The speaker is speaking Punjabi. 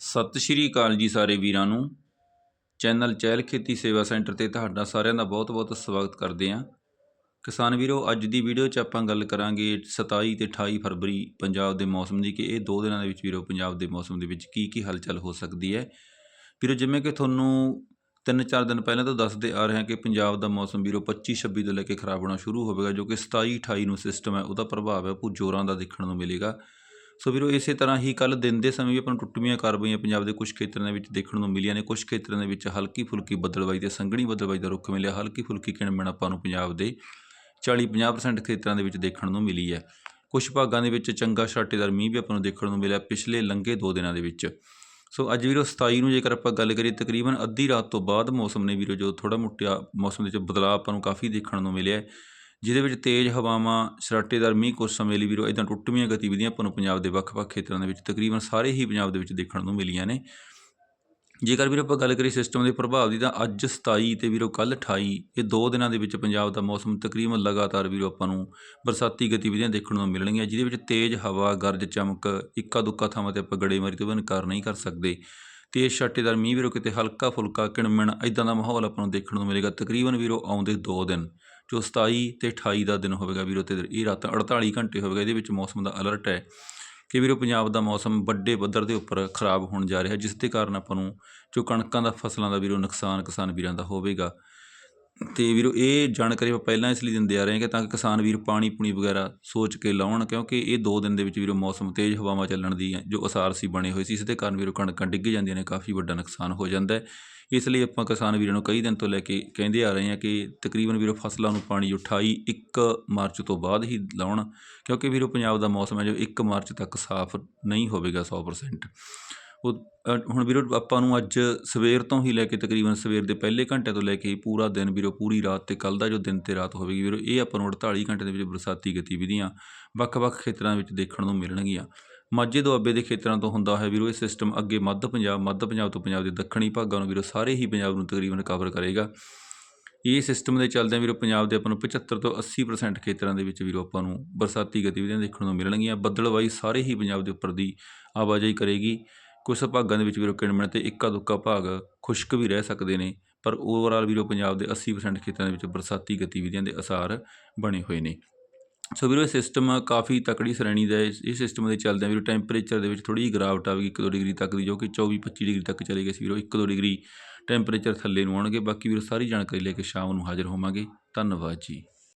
ਸਤਿ ਸ਼੍ਰੀ ਅਕਾਲ ਜੀ ਸਾਰੇ ਵੀਰਾਂ ਨੂੰ। ਚੈਨਲ ਚਹਿਲ ਖੇਤੀ ਸੇਵਾ ਸੈਂਟਰ ਤੇ ਤੁਹਾਡਾ ਸਾਰਿਆਂ ਦਾ ਬਹੁਤ-ਬਹੁਤ ਸਵਾਗਤ ਕਰਦੇ ਹਾਂ। ਕਿਸਾਨ ਵੀਰੋ, ਅੱਜ ਦੀ ਵੀਡੀਓ 'ਚ ਆਪਾਂ ਗੱਲ ਕਰਾਂਗੇ 27 ਤੇ 28 ਫਰਵਰੀ ਪੰਜਾਬ ਦੇ ਮੌਸਮ ਦੀ ਕਿ ਇਹ ਦੋ ਦਿਨਾਂ ਦੇ ਵਿੱਚ ਵੀਰੋ ਪੰਜਾਬ ਦੇ ਮੌਸਮ ਦੇ ਵਿੱਚ ਕੀ ਕੀ ਹਲਚਲ ਹੋ ਸਕਦੀ ਹੈ। ਵੀਰੋ, ਜਿਵੇਂ ਕਿ ਤੁਹਾਨੂੰ ਤਿੰਨ ਚਾਰ ਦਿਨ ਪਹਿਲਾਂ ਤੋਂ ਦੱਸਦੇ ਆ ਰਹੇ ਹਾਂ ਕਿ ਪੰਜਾਬ ਦਾ ਮੌਸਮ ਵੀਰੋ 25 26 ਤੋਂ ਲੈ ਕੇ ਖਰਾਬ ਹੋਣਾ ਸ਼ੁਰੂ ਹੋਵੇਗਾ, ਜੋ ਕਿ 27 28 ਨੂੰ ਸਿਸਟਮ ਹੈ, ਉਹਦਾ ਪ੍ਰਭਾਵ ਹੈ, ਉਹ ਜ਼ੋਰਾਂ ਦਾ ਦੇਖਣ ਨੂੰ ਮਿਲੇਗਾ। ਸੋ ਵੀਰੋ, ਇਸੇ ਤਰ੍ਹਾਂ ਹੀ ਕੱਲ ਦਿਨ ਦੇ ਸਮੇਂ ਵੀ ਆਪਾਂ ਨੂੰ ਟੁੱਟਵੀਆਂ ਕਾਰਵਾਈਆਂ ਪੰਜਾਬ ਦੇ ਕੁਝ ਖੇਤਰਾਂ ਦੇ ਵਿੱਚ ਦੇਖਣ ਨੂੰ ਮਿਲੀਆਂ ਨੇ। ਕੁਝ ਖੇਤਰਾਂ ਦੇ ਵਿੱਚ ਹਲਕੀ ਫੁਲਕੀ ਬੱਦਲਵਾਈ ਤੇ ਸੰਘਣੀ ਬੱਦਲਵਾਈ ਦਾ ਰੁੱਖ ਮਿਲਿਆ। ਹਲਕੀ ਫੁਲਕੀ ਕਿਣਮਣ ਆਪਾਂ ਨੂੰ ਪੰਜਾਬ ਦੇ 40-50% ਖੇਤਰਾਂ ਦੇ ਵਿੱਚ ਦੇਖਣ ਨੂੰ ਮਿਲੀ ਹੈ। ਕੁਝ ਭਾਗਾਂ ਦੇ ਵਿੱਚ ਚੰਗਾ ਛਾਟੇਦਾਰ ਮੀਂਹ ਵੀ ਆਪਾਂ ਨੂੰ ਦੇਖਣ ਨੂੰ ਮਿਲਿਆ ਪਿਛਲੇ ਲੰਘੇ ਦੋ ਦਿਨਾਂ ਦੇ ਵਿੱਚ। ਸੋ ਅੱਜ ਵੀਰੋ 27 ਨੂੰ ਜੇਕਰ ਆਪਾਂ ਗੱਲ ਕਰੀਏ, ਤਕਰੀਬਨ ਅੱਧੀ ਰਾਤ ਤੋਂ ਬਾਅਦ ਮੌਸਮ ਨੇ ਵੀਰੋ, ਜੋ ਥੋੜਾ ਮੁੱਟਿਆ ਮੌਸਮ ਦੇ ਵਿੱਚ ਬਦਲਾਅ ਆਪਾਂ ਨੂੰ ਕਾਫੀ ਦੇਖਣ ਨੂੰ ਮਿਲਿਆ ਜਿਹਦੇ ਵਿੱਚ ਤੇਜ਼ ਹਵਾਵਾਂ, ਸ਼ਰਾਟੇਦਾਰ ਮੀਂਹ ਕੁਝ ਸਮੇਂ ਲਈ ਵੀਰੋ ਇਦਾਂ ਟੁੱਟਵੀਆਂ ਗਤੀਵਿਧੀਆਂ ਆਪਾਂ ਨੂੰ ਪੰਜਾਬ ਦੇ ਵੱਖ-ਵੱਖ ਖੇਤਰਾਂ ਦੇ ਵਿੱਚ ਤਕਰੀਬਨ ਸਾਰੇ ਹੀ ਪੰਜਾਬ ਦੇ ਵਿੱਚ ਦੇਖਣ ਨੂੰ ਮਿਲੀਆਂ ਨੇ। ਜੇਕਰ ਵੀਰੋ ਆਪਾਂ ਗੱਲ ਕਰੀਏ ਸਿਸਟਮ ਦੇ ਪ੍ਰਭਾਵ ਦੀ, ਤਾਂ ਅੱਜ 27 ਤੇ ਵੀਰੋ ਕੱਲ 28 ਇਹ ਦੋ ਦਿਨਾਂ ਦੇ ਵਿੱਚ ਪੰਜਾਬ ਦਾ ਮੌਸਮ ਤਕਰੀਬਨ ਲਗਾਤਾਰ ਵੀਰੋ ਆਪਾਂ ਨੂੰ ਬਰਸਾਤੀ ਗਤੀਵਿਧੀਆਂ ਦੇਖਣ ਨੂੰ ਮਿਲਣਗੀਆਂ, ਜਿਹਦੇ ਵਿੱਚ ਤੇਜ਼ ਹਵਾ, ਗਰਜ, ਚਮਕ ਇੱਕਾ ਦੁੱਕਾ ਥਾਵਾਂ ਤੇ ਆਪਾਂ ਗੜੇਮਾਰੀ ਤੋਂ ਇਨਕਾਰ ਨਹੀਂ ਕਰ ਸਕਦੇ। ਤੇਜ਼ ਛਾਟੇਦਾਰ ਮੀਂਹ ਵੀਰੋ ਕਿਤੇ ਹਲਕਾ ਫੁਲਕਾ ਕਿਣਮਣ ਇਦਾਂ ਦਾ ਮਾਹੌਲ ਆਪਾਂ ਨੂੰ ਦੇਖਣ ਨੂੰ ਮਿਲੇਗਾ ਤਕਰੀਬਨ ਵੀਰੋ ਆਉਂਦੇ ਦੋ ਦਿਨ। ਜੋ 27 ਤੇ 28 ਦਾ ਦਿਨ ਹੋਵੇਗਾ ਵੀਰੋ ਤੇ ਇਹ ਰਾਤ 48 ਘੰਟੇ ਹੋਵੇਗਾ, ਇਹਦੇ ਵਿੱਚ ਮੌਸਮ ਦਾ ਅਲਰਟ ਹੈ ਕਿ ਵੀਰੋ ਪੰਜਾਬ ਦਾ ਮੌਸਮ ਵੱਡੇ ਪੱਧਰ ਦੇ ਉੱਪਰ ਖਰਾਬ ਹੋਣ ਜਾ ਰਿਹਾ, ਜਿਸ ਦੇ ਕਾਰਨ ਆਪਾਂ ਨੂੰ ਜੋ ਕਣਕਾਂ ਦਾ, ਫਸਲਾਂ ਦਾ ਵੀਰੋ ਨੁਕਸਾਨ ਕਿਸਾਨ ਵੀਰਾਂ ਦਾ ਹੋਵੇਗਾ। ਅਤੇ ਵੀਰੋ, ਇਹ ਜਾਣਕਾਰੀ ਆਪਾਂ ਪਹਿਲਾਂ ਇਸ ਲਈ ਦਿੰਦੇ ਆ ਰਹੇ ਹਾਂ ਕਿ ਤਾਂ ਕਿ ਕਿਸਾਨ ਵੀਰ ਪਾਣੀ ਪੂਣੀ ਵਗੈਰਾ ਸੋਚ ਕੇ ਲਾਉਣ, ਕਿਉਂਕਿ ਇਹ ਦੋ ਦਿਨ ਦੇ ਵਿੱਚ ਵੀਰੋ ਮੌਸਮ ਤੇਜ਼ ਹਵਾਵਾਂ ਚੱਲਣ ਦੀ ਜੋ ਅਸਾਰ ਸੀ ਬਣੇ ਹੋਏ ਸੀ। ਇਸ ਦੇ ਕਾਰਨ ਵੀਰੋ ਕਣਕਾਂ ਡਿੱਗ ਜਾਂਦੀਆਂ ਨੇ, ਕਾਫੀ ਵੱਡਾ ਨੁਕਸਾਨ ਹੋ ਜਾਂਦਾ ਹੈ। ਇਸ ਲਈ ਆਪਾਂ ਕਿਸਾਨ ਵੀਰਾਂ ਨੂੰ ਕਈ ਦਿਨ ਤੋਂ ਲੈ ਕੇ ਕਹਿੰਦੇ ਆ ਰਹੇ ਹਾਂ ਕਿ ਤਕਰੀਬਨ ਵੀਰੋ ਫਸਲਾਂ ਨੂੰ ਪਾਣੀ 28 1 ਮਾਰਚ ਤੋਂ ਬਾਅਦ ਹੀ ਲਾਉਣ, ਕਿਉਂਕਿ ਵੀਰੋ ਪੰਜਾਬ ਦਾ ਮੌਸਮ ਹੈ ਜੋ 1 ਮਾਰਚ ਤੱਕ ਸਾਫ਼ ਨਹੀਂ ਹੋਵੇਗਾ 100% ਉਹ ਹੁਣ ਵੀਰੋ ਆਪਾਂ ਨੂੰ ਅੱਜ ਸਵੇਰ ਤੋਂ ਹੀ ਲੈ ਕੇ ਤਕਰੀਬਨ ਸਵੇਰ ਦੇ ਪਹਿਲੇ ਘੰਟੇ ਤੋਂ ਲੈ ਕੇ ਪੂਰਾ ਦਿਨ ਵੀਰੋ, ਪੂਰੀ ਰਾਤ ਤੇ ਕੱਲ ਦਾ ਜੋ ਦਿਨ ਤੇ ਰਾਤ ਹੋਵੇਗੀ ਵੀਰੋ, ਇਹ ਆਪਾਂ ਨੂੰ 48 ਘੰਟੇ ਦੇ ਵਿੱਚ ਬਰਸਾਤੀ ਗਤੀਵਿਧੀਆਂ ਵੱਖ-ਵੱਖ ਖੇਤਰਾਂ ਵਿੱਚ ਦੇਖਣ ਨੂੰ ਮਿਲਣਗੀਆਂ। ਮਾਝੇ ਦੁਆਬੇ ਦੇ ਖੇਤਰਾਂ ਤੋਂ ਹੁੰਦਾ ਹੈ ਵੀਰੋ, ਇਹ ਸਿਸਟਮ ਅੱਗੇ ਮੱਧ ਪੰਜਾਬ ਮੱਧ ਪੰਜਾਬ ਤੋਂ ਪੰਜਾਬ ਦੇ ਦੱਖਣੀ ਭਾਗਾਂ ਨੂੰ ਵੀਰੋ, ਸਾਰੇ ਹੀ ਪੰਜਾਬ ਨੂੰ ਤਕਰੀਬਨ ਕਵਰ ਕਰੇਗਾ। ਇਹ ਸਿਸਟਮ ਦੇ ਚੱਲਦਿਆਂ ਵੀਰੋ, ਪੰਜਾਬ ਦੇ ਆਪਾਂ ਨੂੰ 75 ਤੋਂ 80% ਖੇਤਰਾਂ ਦੇ ਵਿੱਚ ਵੀਰੋ ਆਪਾਂ ਨੂੰ ਬਰਸਾਤੀ ਗਤੀਵਿਧੀਆਂ ਦੇਖਣ ਨੂੰ ਮਿਲਣਗੀਆਂ। ਬੱਦਲਵਾਈ ਸਾਰੇ ਹੀ ਪੰਜਾਬ ਦੇ ਉੱਪਰ ਦੀ ਆਵਾਜਾਈ ਕਰੇਗੀ। ਕੁਝ ਭਾਗਾਂ ਦੇ ਵਿੱਚ ਵੀਰੋ ਕਿਣਮਣ ਤੇ ਇੱਕਾ ਦੁੱਕਾ ਭਾਗ ਖੁਸ਼ਕ ਵੀ ਰਹਿ ਸਕਦੇ ਨੇ, ਪਰ ਓਵਰਆਲ ਵੀਰੋ ਪੰਜਾਬ ਦੇ 80% ਖੇਤਰਾਂ ਦੇ ਵਿੱਚ ਬਰਸਾਤੀ ਗਤੀਵਿਧੀਆਂ ਦੇ ਅਸਾਰ ਬਣੇ ਹੋਏ ਨੇ। ਸੋ ਵੀਰੋ, ਇਹ ਸਿਸਟਮ ਕਾਫੀ ਤਕੜੀ ਸ਼੍ਰੇਣੀ ਦਾ ਹੈ ਇਹ ਸਿਸਟਮ ਦੇ ਚੱਲਦਿਆਂ ਵੀਰੋ ਟੈਂਪਰੇਚਰ ਦੇ ਵਿੱਚ ਥੋੜੀ ਜਿਹੀ ਗਿਰਾਵਟ ਆਵੇਗੀ 1-2 ਡਿਗਰੀ ਤੱਕ ਦੀ, ਜੋ ਕਿ 24-25 ਡਿਗਰੀ ਤੱਕ ਚਲੇ ਗਏ ਸੀ ਵੀਰੋ 1-2 ਡਿਗਰੀ ਟੈਂਪਰੇਚਰ ਥੱਲੇ ਨੂੰ ਆਉਣਗੇ, ਬਾਕੀ ਵੀਰੋ ਸਾਰੀ ਜਾਣਕਾਰੀ ਲੈ ਕੇ ਸ਼ਾਮ ਨੂੰ ਹਾਜ਼ਰ ਹੋਵਾਂਗੇ। ਧੰਨਵਾਦ ਜੀ।